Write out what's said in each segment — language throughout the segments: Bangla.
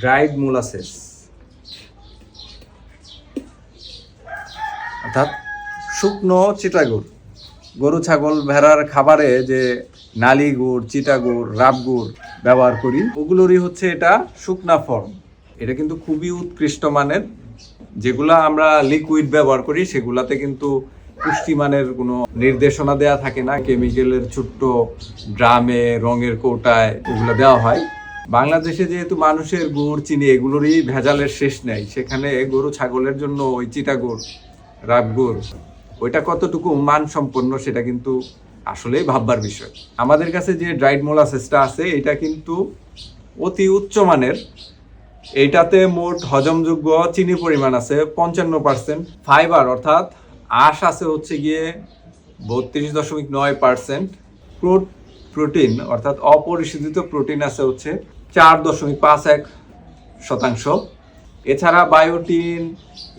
Dried molasses. অর্থাৎ শুকনো চিটাগুড় গরু, ছাগল, ভেড়ার খাবারে যে নালি গুড় চিটা গুড় রাব গুড় ব্যবহার করি, ওগুলোরই হচ্ছে এটা শুকনা ফর্ম। এটা কিন্তু খুবই উৎকৃষ্ট মানের। যেগুলা আমরা লিকুইড ব্যবহার করি, সেগুলাতে কিন্তু পুষ্টিমানের কোনো নির্দেশনা দেয়া থাকে না। কেমিক্যালের ছোট্ট ড্রামে, রঙের কৌটায় ওগুলো দেওয়া হয়। বাংলাদেশে যেহেতু মানুষের গুড়, চিনি, এগুলোরই ভেজালের শেষ নেই, সেখানে গরু ছাগলের জন্য ওই চিটা গুড় রাব গুড়, ওইটা কতটুকু মানসম্পন্ন সেটা কিন্তু আসলেই ভাববার বিষয়। আমাদের কাছে যে ড্রাইড মোলাসেসটা আছে, এটা কিন্তু অতি উচ্চমানের এইটাতে মোট হজমযোগ্য চিনি পরিমাণ আছে পঞ্চান্ন পার্সেন্ট ফাইবার অর্থাৎ আঁশ আছে হচ্ছে গিয়ে বত্রিশ দশমিক নয় পার্সেন্ট প্রোটিন অর্থাৎ অপরিশোধিত প্রোটিন আছে হচ্ছে চার দশমিক পাঁচ এক শতাংশ। এছাড়া biotin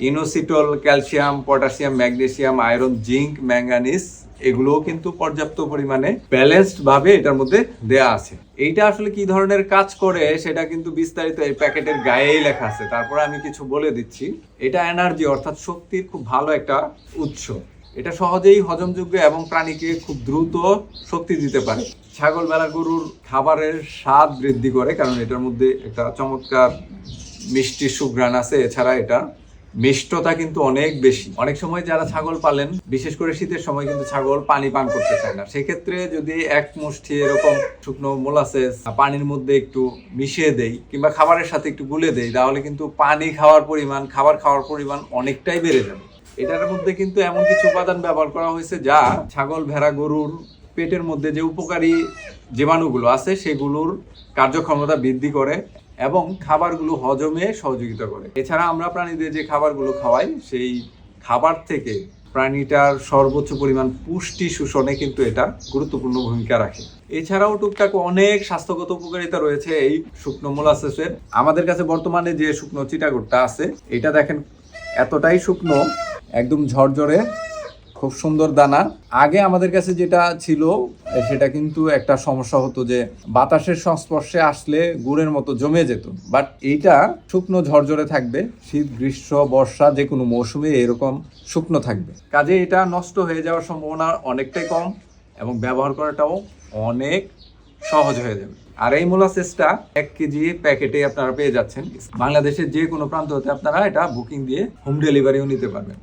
inositol calcium potassium magnesium iron zinc manganese এগুলোও কিন্তু পর্যাপ্ত পরিমাণে ব্যালেন্সড ভাবে এটার মধ্যে দেয়া আছে। এইটা আসলে কি ধরনের কাজ করে সেটা কিন্তু বিস্তারিত এই প্যাকেটের গায়েই লেখা আছে। তারপরে আমি কিছু বলে দিচ্ছি। এটা এনার্জি অর্থাৎ শক্তির খুব ভালো একটা উৎস। এটা সহজেই হজমযোগ্য এবং প্রাণীকে খুব দ্রুত শক্তি দিতে পারে। ছাগল বেলা গরুর খাবারের স্বাদ বৃদ্ধি করে, কারণ এটার মধ্যে একটা চমৎকার মিষ্টি সুঘ্রাণ আছে। এছাড়া এটা মিষ্টতা কিন্তু অনেক বেশি। অনেক সময় যারা ছাগল পালেন, বিশেষ করে শীতের সময় কিন্তু ছাগল পানি পান করতে চায় না। সেক্ষেত্রে যদি এক মুষ্টি এরকম শুকনো মোলাসেস পানির মধ্যে একটু মিশিয়ে দেই কিংবা খাবারের সাথে একটু গুলে দেই, তাহলে কিন্তু পানি খাওয়ার পরিমাণ, খাবার খাওয়ার পরিমাণ অনেকটাই বেড়ে যাবে। এটার মধ্যে কিন্তু এমন কিছু উপাদান ব্যবহার করা হয়েছে যা ছাগল, ভেড়া, গরুর পেটের মধ্যে যে উপকারী জীবাণুগুলো আছে সেগুলোর কার্যক্ষমতা বৃদ্ধি করে এবং খাবারগুলো হজমে সহযোগিতা করে। এছাড়া আমরা প্রাণীদের যে খাবারগুলো খাওয়াই, সেই খাবার থেকে প্রাণীটার সর্বোচ্চ পরিমাণ পুষ্টি শোষণে কিন্তু এটা গুরুত্বপূর্ণ ভূমিকা রাখে। এছাড়াও টুকটাক অনেক স্বাস্থ্যগত উপকারিতা রয়েছে এই শুকনো মোলাসেসের। আমাদের কাছে বর্তমানে যে শুকনো চিটাগুড়টা আছে, এটা দেখেন এতটাই শুকনো একদম ঝরঝরে, খুব সুন্দর দানা। আগে আমাদের কাছে যেটা ছিল, সেটা কিন্তু একটা সমস্যা হতো যে বাতাসের সংস্পর্শে আসলে গুড়ের মতো জমে যেত। বাট এইটা শুকনো ঝরঝরে থাকবে, শীত, গ্রীষ্ম, বর্ষা, যে কোনো মৌসুমে এরকম শুকনো থাকবে। কাজে এটা নষ্ট হয়ে যাওয়ার সম্ভাবনা অনেকটাই কম এবং ব্যবহার করাটাও অনেক সহজ হয়ে যাবে। আর এই মোলাসেসটা এক কেজি প্যাকেটে আপনারা পেয়ে যাচ্ছেন। বাংলাদেশের যে কোনো প্রান্ত হতে আপনারা এটা বুকিং দিয়ে হোম ডেলিভারিও নিতে পারবেন।